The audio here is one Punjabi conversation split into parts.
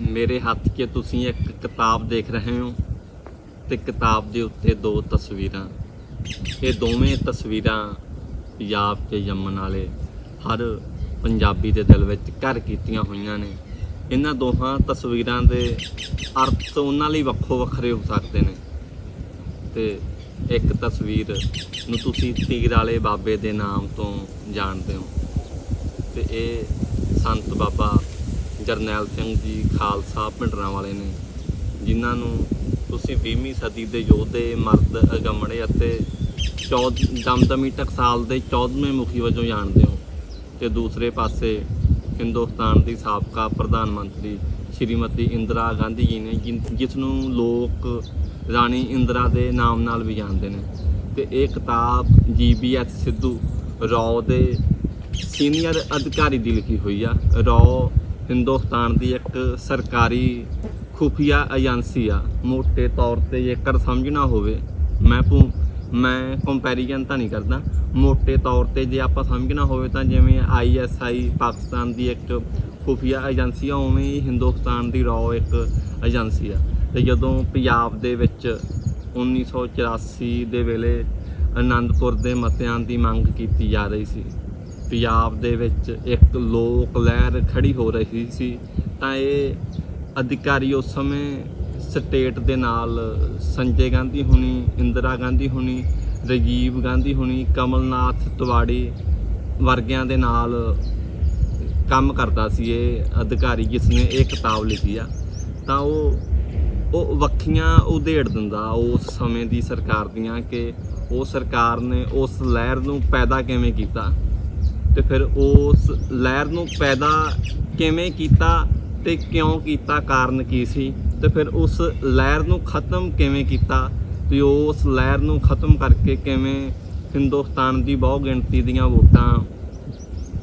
ਮੇਰੇ ਹੱਥ 'ਚ ਤੁਸੀਂ ਇੱਕ ਕਿਤਾਬ ਦੇਖ ਰਹੇ ਹੋ ਤੇ ਕਿਤਾਬ ਦੇ ਉੱਤੇ ਦੋ ਤਸਵੀਰਾਂ। ਇਹ ਦੋਵੇਂ ਤਸਵੀਰਾਂ ਪੰਜਾਬ 'ਚ ਜੰਮਣ ਵਾਲੇ, ਹਰ ਪੰਜਾਬੀ ਦੇ ਦਿਲ ਵਿੱਚ ਘਰ ਕੀਤੀਆਂ ਹੋਈਆਂ ਨੇ। ਇਹਨਾਂ ਦੋਹਾਂ ਤਸਵੀਰਾਂ ਦੇ ਅਰਥ ਉਹਨਾਂ ਲਈ ਵੱਖੋ ਵੱਖਰੇ ਹੋ ਸਕਦੇ ਨੇ। ਤੇ ਇੱਕ ਤਸਵੀਰ ਨੂੰ ਤੁਸੀਂ ਤੀਰ ਵਾਲੇ ਬਾਬੇ ਦੇ ਨਾਮ ਤੋਂ ਜਾਣਦੇ ਹੋ। ਤੇ ਇਹ ਸੰਤ ਬਾਬਾ ਜਰਨੈਲ ਸਿੰਘ ਜੀ, ਖਾਲਸਾ, ਭਿੰਡਰਾਂ ਵਾਲੇ ਨੇ, ਜਿਨ੍ਹਾਂ ਨੂੰ ਤੁਸੀਂ 20ਵੀਂ ਸਦੀ ਦੇ ਯੋਧੇ, ਮਰਦ, ਅਗੰਮੜੇ ਅਤੇ 14 ਦਮਦਮੀ ਟਕਸਾਲ ਦੇ 14ਵੇਂ ਮੁਖੀ ਵਜੋਂ ਜਾਣਦੇ ਹੋ। ਤੇ ਦੂਸਰੇ ਪਾਸੇ ਹਿੰਦੁਸਤਾਨ ਦੀ ਸਾਬਕਾ ਪ੍ਰਧਾਨ ਮੰਤਰੀ ਸ਼੍ਰੀਮਤੀ ਇੰਦਰਾ ਗਾਂਧੀ ਜੀ ਨੇ, ਜਿਨ- ਜਿਸ ਨੂੰ ਲੋਕ ਰਾਣੀ ਇੰਦਰਾ ਦੇ ਨਾਮ ਨਾਲ ਵੀ ਜਾਣਦੇ ਨੇ। ਤੇ ਇਹ ਕਿਤਾਬ ਜੀਬੀਐਸ ਸਿੱਧੂ ਰੌ ਦੇ ਸੀਨੀਅਰ ਅਧਿਕਾਰੀ ਦੀ ਲਿਖੀ ਹੋਈ ਆ। ਰੌ ਹਿੰਦੁਸਤਾਨ ਦੀ ਇੱਕ ਸਰਕਾਰੀ ਖੁਫੀਆ ਏਜੰਸੀ ਆ। ਮੋਟੇ ਤੌਰ ਤੇ ਜੇਕਰ ਸਮਝਣਾ ਹੋਵੇ, ਮੈਂ ਮੈਂ ਕੰਪੈਰੀਜ਼ਨ ਤਾਂ ਨਹੀਂ ਕਰਦਾ। ਮੋਟੇ ਤੌਰ ਤੇ ਜੇ ਆਪਾਂ ਸਮਝਣਾ ਹੋਵੇ ਤਾਂ ਜਿਵੇਂ ਆਈਐਸਆਈ ਪਾਕਿਸਤਾਨ ਦੀ ਇੱਕ ਖੁਫੀਆ ਏਜੰਸੀ ਆ, ਉਵੇਂ ਹੀ ਹਿੰਦੁਸਤਾਨ ਦੀ ਰੌ ਇੱਕ ਏਜੰਸੀ ਆ। ਤੇ ਜਦੋਂ ਪੰਜਾਬ ਦੇ ਵਿੱਚ 1984 ਦੇ ਵੇਲੇ ਅਨੰਦਪੁਰ ਦੇ ਮਤਿਆਂ ਦੀ ਮੰਗ ਕੀਤੀ ਜਾ ਰਹੀ ਸੀ ਪੰਜਾਬ ਦੇ ਵਿੱਚ ਇੱਕ ਲੋਕ ਲਹਿਰ ਖੜੀ ਹੋ ਰਹੀ ਸੀ, ਤਾਂ ਇਹ ਅਧਿਕਾਰੀ ਉਸ ਸਮੇਂ ਸਟੇਟ ਦੇ ਨਾਲ ਸੰਜੇ ਗਾਂਧੀ ਹੁਣੀ, ਇੰਦਰਾ ਗਾਂਧੀ ਹੁਣੀ, ਰਾਜੀਵ ਗਾਂਧੀ ਹੁਣੀ, ਕਮਲਨਾਥ ਤਿਵਾੜੀ ਵਰਗਿਆਂ ਦੇ ਨਾਲ ਕੰਮ ਕਰਦਾ ਸੀ ਇਹ ਅਧਿਕਾਰੀ ਜਿਸ ਨੇ ਇਹ ਕਿਤਾਬ ਲਿਖੀ ਆ। ਤਾਂ ਉਹ ਉਹ ਵੱਖੀਆਂ ਉਧੇੜ ਦਿੰਦਾ ਉਸ ਸਮੇਂ ਦੀ ਸਰਕਾਰ ਦੀਆਂ ਕਿ ਉਹ ਸਰਕਾਰ ਨੇ ਉਸ ਲਹਿਰ ਨੂੰ ਪੈਦਾ ਕਿਵੇਂ ਕੀਤਾ। ਤੇ ਫਿਰ ਉਸ ਲਹਿਰ ਨੂੰ ਪੈਦਾ ਕਿਵੇਂ ਕੀਤਾ ਤੇ ਕਿਉਂ ਕੀਤਾ, ਕਾਰਨ ਕੀ ਸੀ? ਤੇ ਫਿਰ ਉਸ ਲਹਿਰ ਨੂੰ ਖਤਮ ਕਿਵੇਂ ਕੀਤਾ ਤੇ ਉਸ ਲਹਿਰ ਨੂੰ ਖਤਮ ਕਰਕੇ ਕਿਵੇਂ ਹਿੰਦੁਸਤਾਨ ਦੀ ਬਹੁ ਗਿਣਤੀ ਦੀਆਂ ਵੋਟਾਂ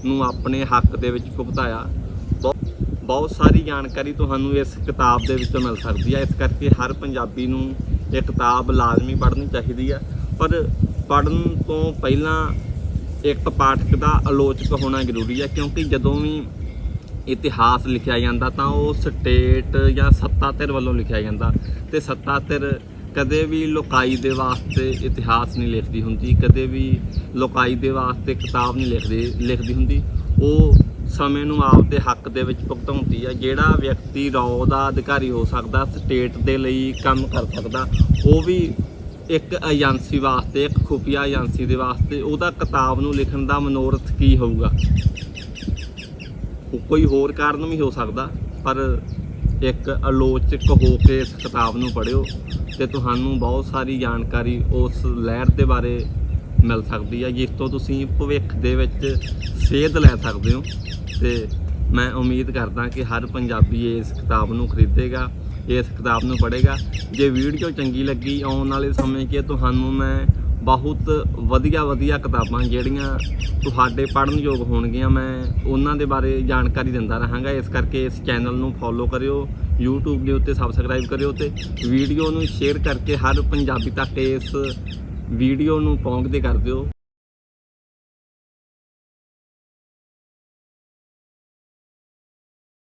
ਨੂੰ ਆਪਣੇ ਹੱਕ ਦੇ ਵਿੱਚ ਭੁਗਤਾਇਆ? ਬਹੁ- ਬਹੁਤ ਸਾਰੀ ਜਾਣਕਾਰੀ ਤੁਹਾਨੂੰ ਇਸ ਕਿਤਾਬ ਦੇ ਵਿੱਚੋਂ ਮਿਲ ਸਕਦੀ ਹੈ ਇਸ ਕਰਕੇ ਹਰ ਪੰਜਾਬੀ ਨੂੰ ਇਹ ਕਿਤਾਬ ਲਾਜ਼ਮੀ ਪੜ੍ਹਨੀ ਚਾਹੀਦੀ ਹੈ ਪਰ ਪੜ੍ਹਨ ਤੋਂ ਪਹਿਲਾਂ ਇੱਕ ਪਾਠਕ ਦਾ ਆਲੋਚਕ ਹੋਣਾ ਜ਼ਰੂਰੀ ਹੈ, ਕਿਉਂਕਿ ਜਦੋਂ ਵੀ ਇਤਿਹਾਸ ਲਿਖਿਆ ਜਾਂਦਾ ਤਾਂ ਉਹ ਸਟੇਟ ਜਾਂ ਸੱਤਾ ਧਿਰ ਵੱਲੋਂ ਲਿਖਿਆ ਜਾਂਦਾ ਤੇ ਸੱਤਾ ਧਿਰ ਕਦੇ ਵੀ ਲੋਕਾਈ ਦੇ ਵਾਸਤੇ ਇਤਿਹਾਸ ਨਹੀਂ ਲਿਖਦੀ ਹੁੰਦੀ, ਕਦੇ ਵੀ ਲੋਕਾਈ ਦੇ ਵਾਸਤੇ ਕਿਤਾਬ ਨਹੀਂ ਲਿਖਦੀ ਲਿਖਦੀ ਹੁੰਦੀ। ਉਹ ਸਮੇਂ ਨੂੰ ਆਪਦੇ ਹੱਕ ਦੇ ਵਿੱਚ ਭੁਗਤਾਉਂਦੀ ਹੈ, ਜਿਹੜਾ ਵਿਅਕਤੀ ਰੌ ਦਾ ਅਧਿਕਾਰੀ ਹੋ ਸਕਦਾ, ਸਟੇਟ ਦੇ ਲਈ ਕੰਮ ਕਰ ਸਕਦਾ, ਉਹ ਵੀ ਇੱਕ ਏਜੰਸੀ ਵਾਸਤੇ, ਇੱਕ ਖੁਫੀਆ ਏਜੰਸੀ ਦੇ ਵਾਸਤੇ ਉਹਦਾ ਕਿਤਾਬ ਨੂੰ ਲਿਖਣ ਦਾ ਮਨੋਰਥ ਕੀ ਹੋਊਗਾ? ਕੋਈ ਹੋਰ ਕਾਰਨ ਵੀ ਹੋ ਸਕਦਾ, ਪਰ ਇੱਕ ਆਲੋਚਕ ਹੋ ਕੇ ਇਸ ਕਿਤਾਬ ਨੂੰ ਪੜ੍ਹਿਓ ਤੇ ਤੁਹਾਨੂੰ ਬਹੁਤ ਸਾਰੀ ਜਾਣਕਾਰੀ ਉਸ ਲਹਿਰ ਦੇ ਬਾਰੇ ਮਿਲ ਸਕਦੀ ਹੈ ਜਿਸ ਤੋਂ ਤੁਸੀਂ ਭਵਿੱਖ ਦੇ ਵਿੱਚ ਸੇਧ ਲੈ ਸਕਦੇ ਹੋ ਤੇ ਮੈਂ ਉਮੀਦ ਕਰਦਾ ਕਿ ਹਰ ਪੰਜਾਬੀ ਇਸ ਕਿਤਾਬ ਨੂੰ ਖਰੀਦੇਗਾ। ਇਸ ਕਿਤਾਬ ਨੂੰ ਪੜ੍ਹੇਗਾ। ਜੇ ਵੀਡੀਓ ਚੰਗੀ ਲੱਗੀ, ਆਉਣ ਵਾਲੇ ਸਮੇਂ 'ਚ ਤੁਹਾਨੂੰ ਮੈਂ ਬਹੁਤ ਵਧੀਆ ਵਧੀਆ ਕਿਤਾਬਾਂ ਜਿਹੜੀਆਂ ਤੁਹਾਡੇ ਪੜ੍ਹਨ ਯੋਗ ਹੋਣਗੀਆਂ, ਮੈਂ ਉਹਨਾਂ ਦੇ ਬਾਰੇ ਜਾਣਕਾਰੀ ਦਿੰਦਾ ਰਹਾਂਗਾ। ਇਸ ਕਰਕੇ ਇਸ ਚੈਨਲ ਨੂੰ ਫੋਲੋ ਕਰਿਓ, YouTube ਦੇ ਉੱਤੇ ਸਬਸਕ੍ਰਾਈਬ ਕਰਿਓ ਤੇ ਵੀਡੀਓ ਨੂੰ ਸ਼ੇਅਰ ਕਰਕੇ ਹਰ ਪੰਜਾਬੀ ਤੱਕ ਇਸ ਵੀਡੀਓ ਨੂੰ ਪਹੁੰਚਦੇ ਕਰ ਦਿਓ।